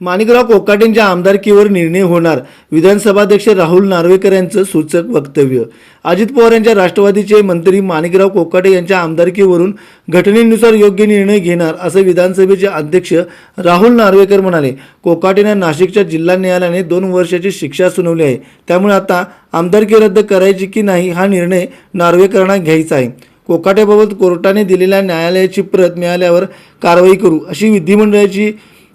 माणिकराव कोकाटेंच्या आमदारकीवर निर्णय होणार विधानसभाध्यक्ष राहुल नार्वेकर यांचं सूचक वक्तव्य. अजित पवार यांच्या राष्ट्रवादीचे मंत्री माणिकराव कोकाटे यांच्या आमदारकीवरून घटनेनुसार योग्य निर्णय घेणार असं विधानसभेचे अध्यक्ष राहुल नार्वेकर म्हणाले. कोकाटेंना नाशिकच्या जिल्हा न्यायालयाने दोन वर्षाची शिक्षा सुनावली आहे. त्यामुळे आता आमदारकी रद्द करायची की नाही हा निर्णय नार्वेकरांना घ्यायचा आहे. कोकाटेबाबत कोर्टाने दिलेल्या न्यायालयाची प्रत मिळाल्यावर कारवाई करू अशी विधिमंडळाची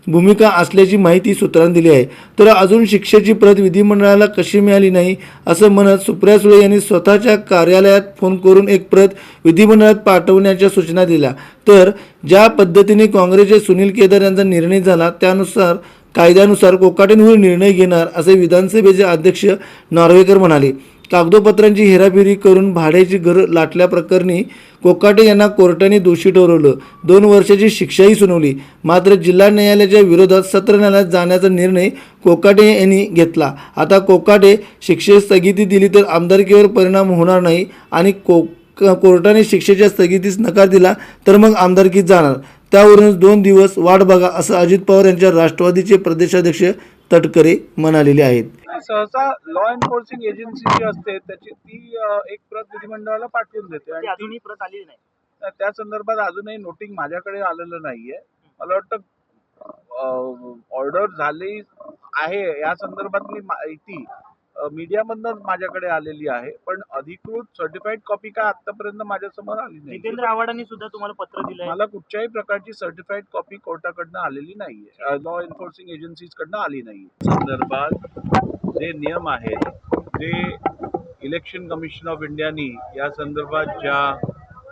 भूमिका असल्याची माहिती सूत्रांनी दिली आहे. तर अजून शिक्षेची प्रत विधिमंडळाला कशी मिळाली नाही असं म्हणत सुप्रिया सुळे यांनी स्वतःच्या कार्यालयात फोन करून एक प्रत विधिमंडळात पाठवण्याच्या सूचना दिल्या. तर ज्या पद्धतीने काँग्रेसचे सुनील केदार यांचा निर्णय झाला त्यानुसार कायद्यानुसार कोकाटेंवर निर्णय घेणार असे विधानसभेचे अध्यक्ष नार्वेकर म्हणाले. कागदोपत्रांची हेराफेरी करून भाड्याची घर लाटल्याप्रकरणी कोकाटे यांना कोर्टाने दोषी ठरवलं. दोन वर्षाची शिक्षाही सुनावली. मात्र जिल्हा न्यायालयाच्या विरोधात सत्र न्यायालयात जाण्याचा निर्णय कोकाटे यांनी घेतला. आता कोकाटे शिक्षेस स्थगिती दिली तर आमदारकीवर परिणाम होणार नाही आणि को कोर्टाने शिक्षेच्या स्थगितीस नकार दिला तर मग आमदारकीत जाणार. त्यावरूनच दोन दिवस वाट बघा असं अजित पवार यांच्या राष्ट्रवादीचे प्रदेशाध्यक्ष तटकरे म्हणालेले आहेत. सहसा लॉ एन्फोर्सिंग एजन्सी जी असते त्याची ती एक प्रत विधिमंडळाला पाठवून देते. आणि ती अजूनही प्रत आलेली नाही. त्या संदर्भात अजूनही नोटिंग माझ्याकडे आलेलं नाहीये. मला वाटतं ऑर्डर झाली आहे. या संदर्भातली माहिती मीडियामधनं माझ्याकडे आलेली आहे पण अधिकृत सर्टिफाईड कॉपी काय आतापर्यंत माझ्यासमोर आली नाही. जितेंद्र आव्हाडांनी सुद्धा तुम्हाला पत्र दिलंय. मला कुठच्याही प्रकारची सर्टिफाईड कॉपी कोर्टाकडनं आलेली नाहीये. लॉ एन्फोर्सिंग एजन्सीज कडनं आली नाहीये. संदर्भात जे नियम आहेत जे इलेक्शन कमिशन ऑफ इंडियानी या संदर्भात ज्या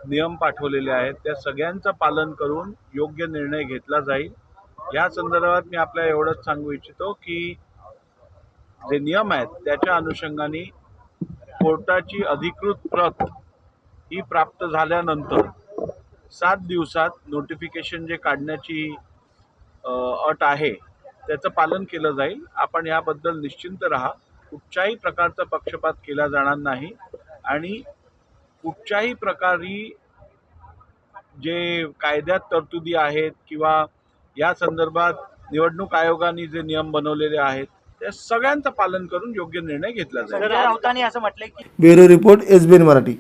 नियम पाठवलेले आहेत त्या सगळ्यांचं पालन करून योग्य निर्णय घेतला जाईल. या संदर्भात मी आपल्या एवढंच सांगू इच्छितो की जे नियम आहेत त्याच्या अनुषंगाने कोर्टाची अधिकृत प्रत ही प्राप्त झाल्यानंतर सात दिवसात नोटिफिकेशन जे काढण्याची अट आहे त्याचं पालन केलं जाईल. आपण याबद्दल निश्चिंत राहा. कुठच्याही प्रकारचा पक्षपात केला जाणार नाही. आणि कुठच्याही प्रकारे जे कायद्यात तरतुदी आहेत किंवा या संदर्भात निवडणूक आयोगाने जे नियम बनवलेले आहेत त्या सगळ्यांचं पालन करून योग्य निर्णय घेतला जाईल. असं म्हटलंय की bureau report S B N Marathi.